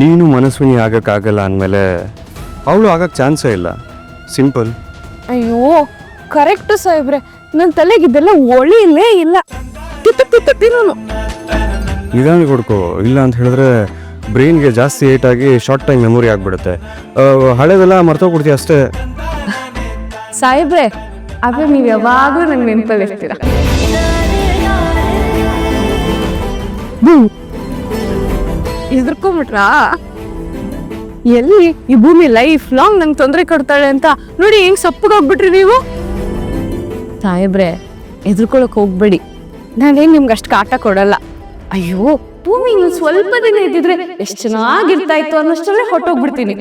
ನೀನು ಮನಸ್ವಿನಿ ಆಗಕ್ಕಾಗಲ್ಲ ಅಂದಮೇಲೆ ಅವಳು ಆಗಕ್ ಚಾನ್ಸೇ ಇಲ್ಲ. ಸಿಂಪಲ್. ಅಯ್ಯೋ ಕರೆಕ್ಟ್ ಸಾಹೇಬ್ರೆ ನನ್ನ ತಲೆಗಿದ್ದೆಲ್ಲ ಒಳಿಲೇ ಇಲ್ಲ. ತಿತ್ತು ತಿತ್ತು ತಿನ್ನೋನು ನಿಧಾನ ಕೊಡ್ಕೋ. ಇಲ್ಲ ಅಂತ ಹೇಳಿದ್ರೆ ಬ್ರೈನ್ಗೆ ಜಾಸ್ತಿ ಏಟ್ ಆಗಿ ಶಾರ್ಟ್ ಟೈಮ್ ಮೆಮೊರಿ ಆಗಿಬಿಡುತ್ತೆ. ಹಳೇದೆಲ್ಲ ಮರ್ತೋಗ್ಬಿಡ್ತೀಯ ಅಷ್ಟೇ? ಸಾಹೇಬ್ರೆ ಆದ್ರೆ ನೀವು ಯಾವಾಗಲೂ ನನ್ನ ನೆನಪಲ್ಲಿ ಇರ್ತೀರ ಹೆದರ್ಕೊಂಬಿಟ್ರಾ? ಎಲ್ಲಿ? ಈ ಭೂಮಿ ಲೈಫ್ ಲಾಂಗ್ ನಂಗೆ ತೊಂದರೆ ಕೊಡ್ತಾಳೆ ಅಂತ. ನೋಡಿ ಹೆಂಗ್ ಸಪ್ಪಗೋಗ್ಬಿಟ್ರಿ ನೀವು? ಸಾಹೇಬ್ರೆ ಎದುರ್ಕೊಳಕ್ ಹೋಗ್ಬೇಡಿ. ನಾನೇನ್ ನಿಮ್ಗೆ ಅಷ್ಟು ಕಾಟ ಕೊಡಲ್ಲ. ಅಯ್ಯೋ, ಭೂಮಿ ಸ್ವಲ್ಪ ದಿನ ಇದ್ದಿದ್ರೆ ಎಷ್ಟು ಚೆನ್ನಾಗಿರ್ತಾ ಇತ್ತು ಅನ್ನೋಷ್ಟಲ್ಲೇ ಹೊಟ್ಟೋಗ್ಬಿಡ್ತೀನಿ